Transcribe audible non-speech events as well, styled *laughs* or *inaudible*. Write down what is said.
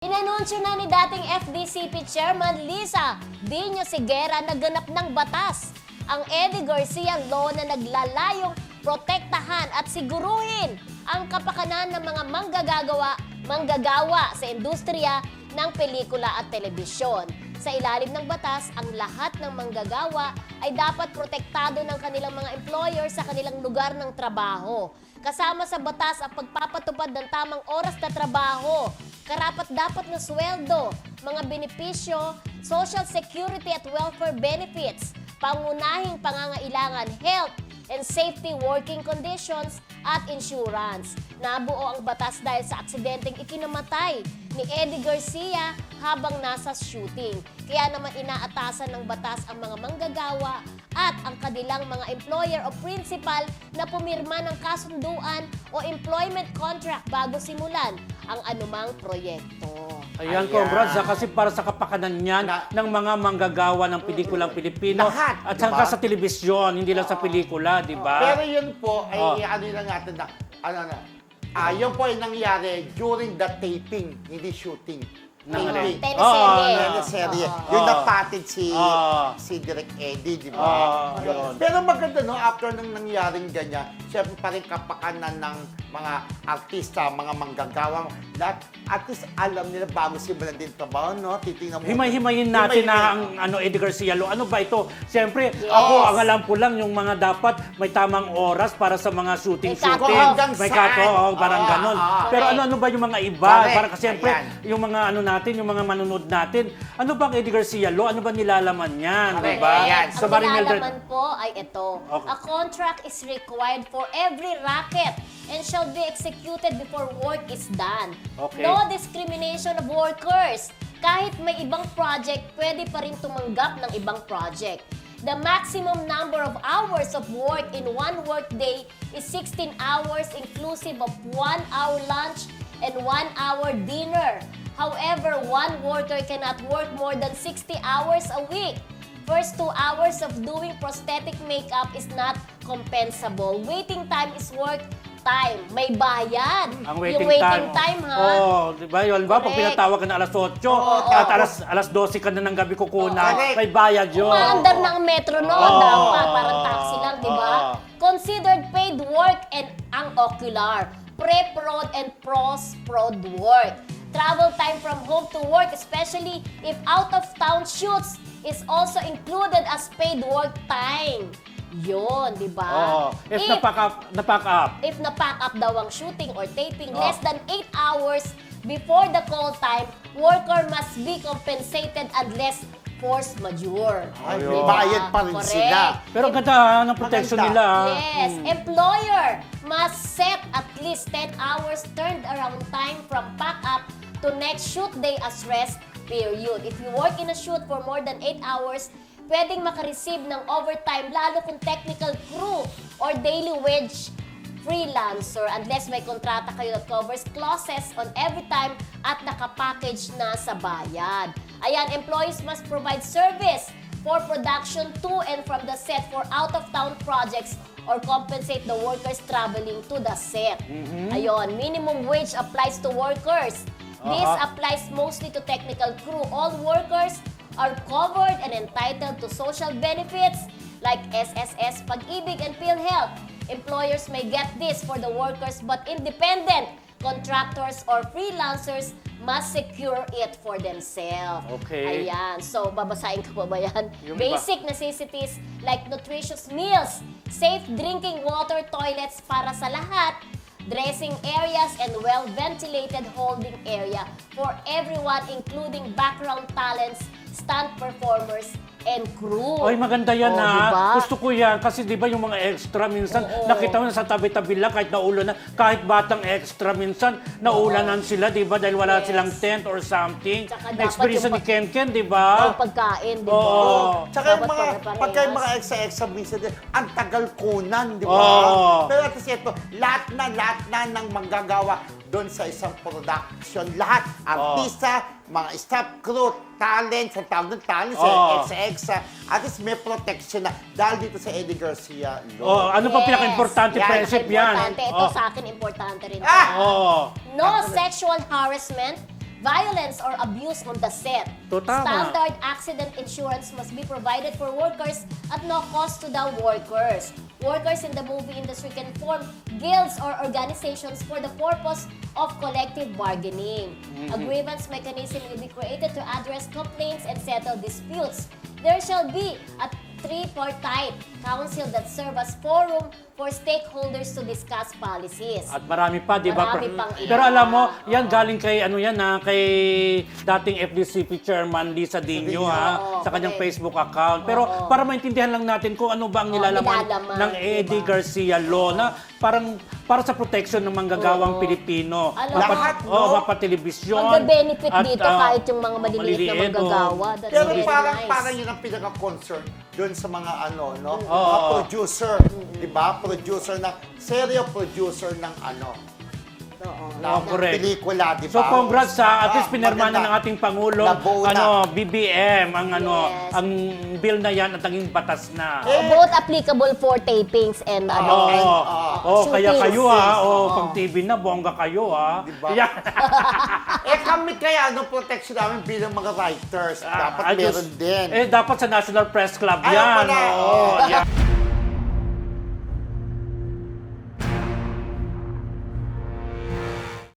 Inanunsyo na ni dating FDCP Chairman Lisa Dino Sigera na ganap ng batas ang Eddie Garcia Law na naglalayong protektahan at siguruhin ang kapakanan ng mga manggagawa, manggagawa sa industriya ng pelikula at telebisyon. Sa ilalim ng batas, ang lahat ng manggagawa ay dapat protektado ng kanilang mga employer sa kanilang lugar ng trabaho. Kasama sa batas ang pagpapatupad ng tamang oras na trabaho, karapat-dapat na sweldo, mga benepisyo, social security at welfare benefits, pangunahing pangangailangan, health and safety working conditions at insurance. Nabuo ang batas dahil sa aksidenteng ikinamatay ni Eddie Garcia habang nasa shooting. Kaya naman inaatasan ng batas ang mga manggagawa at ang kanilang mga employer o principal na pumirma ng kasunduan o employment contract bago simulan ang anumang proyekto. Ayan, Ayan. congrats ha, kasi para sa kapakanan niyan Na- ng mga manggagawa ng pelikulang Pilipino Lahat, at di hanggang sa telebisyon, hindi lang sa pelikula, di ba? Pero yun po ay Oh. ano lang natin na ano na. Ah, yun po ay nangyari during the taping, hindi shooting. Ng ano? Taping. Teleserye. Oo, Teleserye. Oo. Yung Oo. napatid si Oo. si Direk Eddie, di ba? Oo, yun. Pero maganda no, after nang nangyaring ganyan, syempre pa rin kapakanan ng mga artista, mga manggagawang, lahat, at least alam nila bago simulan din trabaho, no? Titingnan mo. Himay-himayin natin na ang ano Eddie Garcia Lo. Ano ba ito? Siyempre, Yes. ako ang alam ko lang yung mga dapat may tamang oras para sa mga shooting-shooting. May cut-off. Hanggang May cut-off, oh, parang Ah, ganon. ah. Pero Correct. ano-ano ba yung mga iba? Correct. Para kasi siyempre, Ayan. yung mga ano natin, yung mga manunod natin, ano ba ang Eddie Garcia Lo? Ano ba nilalaman niyan? Correct. Di ba? Ayan. Ang Sa Marie Mildred- nilalaman po ay ito. Okay. A contract is required for every racket and shall be executed before work is done. Okay. No discrimination of workers. Kahit may ibang project, pwede pa rin tumanggap ng ibang project. The maximum number of hours of work in one workday is 16 hours inclusive of 1 hour lunch and 1 hour dinner. However, one worker cannot work more than 60 hours a week. First two hours of doing prosthetic makeup is not compensable. Waiting time is work time. May bayad. Ang waiting, Yung waiting time, ha? Oo, di ba? Yun ba? Pag Correct. pinatawag ka na alas 8 Oo, at tapos- alas, alas 12 ka na ng gabi kukunan, Correct. may bayad yun. Umaandar ng metro no, Oo. dapat parang taxi lang, di ba? Oo. Considered paid work and ang ocular, pre-prod and post-prod work. Travel time from home to work, especially if out-of-town shoots, is also included as paid work time. Yun, di ba? Oo. If, napack up, napack up. if na-pack up daw ang shooting or taping Oh. less than 8 hours before the call time, worker must be compensated unless force majeure. Ay, Ayun. may bayad pa rin Correct. sila. Pero ang ganda ha, ng protection Maganda. nila. ha. Yes, employer must set at least 10 hours turned around time from pack up to next shoot day as rest period. If you work in a shoot for more than 8 hours, pwedeng makareceive ng overtime lalo kung technical crew or daily wage freelancer unless may kontrata kayo that covers clauses on every time at nakapackage na sa bayad. Ayan, employees must provide service for production to and from the set for out-of-town projects or compensate the workers traveling to the set. Ayun, minimum wage applies to workers. This Aha. applies mostly to technical crew. All workers are covered and entitled to social benefits like SSS, Pag-ibig, and PhilHealth. Employers may get this for the workers but independent contractors or freelancers must secure it for themselves. Okay. Ayan. So, babasahin ko pa ba yan? Yung. Basic necessities like nutritious meals, safe drinking water, toilets para sa lahat, dressing areas, and well-ventilated holding area for everyone including background talents, stunt performers, and crew. Ay, maganda yan Oh, ha. diba? Gusto ko yan. Kasi di ba yung mga extra minsan, Oo. nakita mo na sa tabi-tabi lang, kahit naulan na, kahit batang extra minsan, naulanan sila, di ba? Dahil wala Yes. silang tent or something. Tsaka Na-experience ni Ken Ken, di Ang ba? pagkain, di ba? Oo. Tsaka yung mga, pagka yung mga exa-exa minsan, ang tagal kunan, di ba? Oo. Pero at least ito, lahat na, lahat na ng manggagawa doon sa isang production. Lahat, artista, mga staff crew, talent, sa tawag ng talent, sa Oo. exa-exa, at least may protection na dahil dito sa Eddie Garcia. Oh, Law. ano pa Yes. pinaka-importante, Yan, friendship yan? Importante. Ito Oh. sa akin, importante rin. Ah! Oh. No sexual harassment, violence or abuse on the set. To, tama. Standard accident insurance must be provided for workers at no cost to the workers. Workers in the movie industry can form guilds or organizations for the purpose of collective bargaining. Mm-hmm. A grievance mechanism will be created to address complaints and settle disputes. There shall be a tripartite council that serve as forum for stakeholders to discuss policies. At marami pa, di ba? Marami pang iba. Pero alam mo, yan galing kay ano yan ha, kay dating FDCP chairman Lisa Dino ha, Oo, sa kanyang correct. Facebook account. Pero Oo. para maintindihan lang natin kung ano ba ang Oo, nilalaman, nilalaman, ng Eddie diba? Garcia law na parang para sa protection ng manggagawang Oo. Pilipino. Alam Mapa- mo, Lahat, no? oh, mapatelebisyon. Magbe-benefit At, dito ah, kahit yung mga maliliit na maliliit, manggagawa. oh. That's Pero very parang nice. parang yun ang pinaka-concern doon sa mga ano, no? Oo. Mga producer, 'di ba? Producer ng serial producer ng ano, Oo. Oh, correct. pelikula, 'di ba? So congrats sa at Ah, least pinirma na ng ating pangulo Nabuo na. ano BBM ang ano Yes. ang bill na yan at naging batas na. Eh, Both applicable for tapings and ano. Oo. and, Oh, ah, kaya shootings. kayo ha, oh, Oo. pang TV na, bongga kayo ha. Diba? Yeah. *laughs* eh kami kaya anong protection namin bilang mga writers? Dapat Ah, meron ayos. din. Eh, dapat sa National Press Club Ayaw yan. pala. Oo, yeah. *laughs*